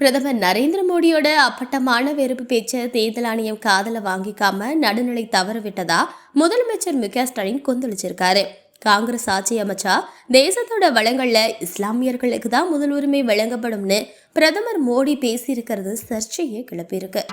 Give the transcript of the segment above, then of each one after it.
பிரதமர் நரேந்திர மோடியோட அப்பட்டமான வெறுப்பு பேச்ச தேர்தல் ஆணையம் காதல வாங்கிக்காம நடுநிலை தவறவிட்டதா முதலமைச்சர் மு க ஸ்டாலின் கொந்தளிச்சிருக்காரு. காங்கிரஸ் ஆட்சி அமைச்சா தேசத்தோட வளங்கள்ல இஸ்லாமியர்களுக்கு தான் முதல் உரிமை வழங்கப்படும்னு பிரதமர் மோடி பேசியிருக்கிறது சர்ச்சையை கிளப்பியிருக்கு.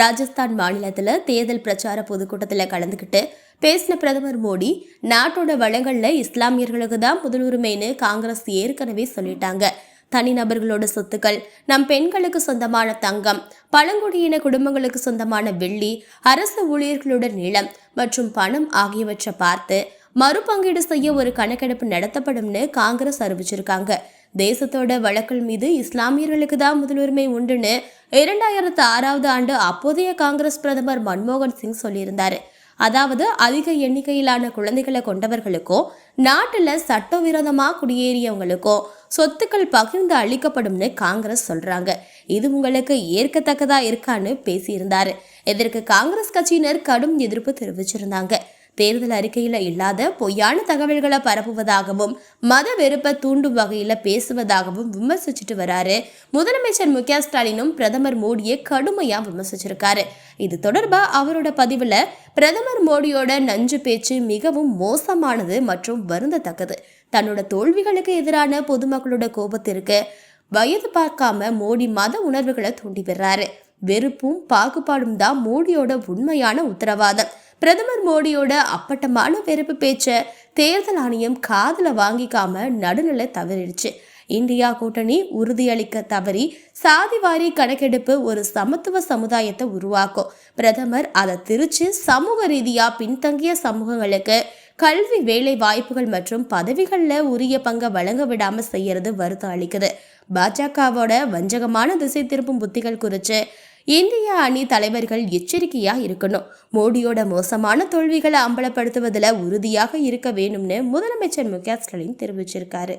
ராஜஸ்தான் மாநிலத்தில் தேர்தல் பிரச்சார பொதுக்கூட்டத்தில் கலந்துக்கிட்டு பேசின பிரதமர் மோடி நாட்டோட வளங்களில் இஸ்லாமியர்களுக்கு தான் முதலுரிமைன்னு காங்கிரஸ் ஏற்கனவே சொல்லிட்டாங்க. தனிநபர்களோட சொத்துக்கள் நம் பெண்களுக்கு சொந்தமான தங்கம் பழங்குடியின குடும்பங்களுக்கு சொந்தமான வெள்ளி அரசு ஊழியர்களோட நிலம் மற்றும் பணம் ஆகியவற்றை பார்த்து மறுபங்கீடு செய்ய ஒரு கணக்கெடுப்பு நடத்தப்படும்னு காங்கிரஸ் அறிவிச்சிருக்காங்க. தேசத்தோட வழக்கல் மீது இஸ்லாமியர்களுக்கு தான் முதலுரிமை உண்டுன்னு இரண்டாயிரத்து ஆறாவது ஆண்டு அப்போதைய காங்கிரஸ் பிரதமர் மன்மோகன் சிங் சொல்லியிருந்தார். அதாவது அதிக எண்ணிக்கையிலான குழந்தைகளை கொண்டவர்களுக்கோ நாட்டில் சட்டவிரோதமாக குடியேறியவங்களுக்கோ சொத்துக்கள் பகிர்ந்து அளிக்கப்படும்னு காங்கிரஸ் சொல்றாங்க. இது உங்களுக்கு ஏற்கத்தக்கதா இருக்கான்னு பேசியிருந்தாரு. இதற்கு காங்கிரஸ் கட்சியினர் கடும் எதிர்ப்பு தெரிவிச்சிருந்தாங்க. தேர்தல் அறிக்கையில் இல்லாத பொய்யான தகவல்களை பரப்புவதாகவும் மத வெறுப்பை தூண்டும் வகையில் பேசுவதாகவும் விமர்சிச்சுட்டு வராரு. முதலமைச்சர் மு. க. ஸ்டாலினும் பிரதமர் மோடியை கடுமையாக விமர்சிச்சிருக்காரு. இது தொடர்பாக அவரோட பதிவில் பிரதமர் மோடியோட நஞ்சு பேச்சு மிகவும் மோசமானது மற்றும் வருந்தத்தக்கது. தன்னோட தோல்விகளுக்கு எதிரான பொதுமக்களோட கோபத்திற்கு வயது பார்க்காம மோடி மத உணர்வுகளை தூண்டி விடுறாரு. வெறுப்பும் பாகுபாடும் தான் மோடியோட உண்மையான உத்தரவாதம். பிரதமர் மோடியோட அப்பட்டமான வெறுப்பு பேச்ச தேர்தல் ஆணையம் காதில் வாங்கிக்காம நடுநிலை தவறிடுச்சு. இந்தியா கூட்டணி உறுதியளிக்க தவறி சாதிவாரி கணக்கெடுப்பு ஒரு சமத்துவ சமுதாயத்தை உருவாக்கும். பிரதமர் அதை திரிச்சு சமூக ரீதியா பின்தங்கிய சமூகங்களுக்கு கல்வி வேலை வாய்ப்புகள் மற்றும் பதவிகளில் உரிய பங்கை வழங்க விடாம செய்யறது வருத்தம் அளிக்குது. பாஜகவோட வஞ்சகமான திசை திருப்பும் புத்திகள் குறித்து இந்திய அணி தலைவர்கள் எச்சரிக்கையா இருக்கணும். மோடியோட மோசமான தோல்விகளை அம்பலப்படுத்துவதில் உறுதியாக இருக்க வேணும்னு முதலமைச்சர் மு க ஸ்டாலின் தெரிவிச்சிருக்காரு.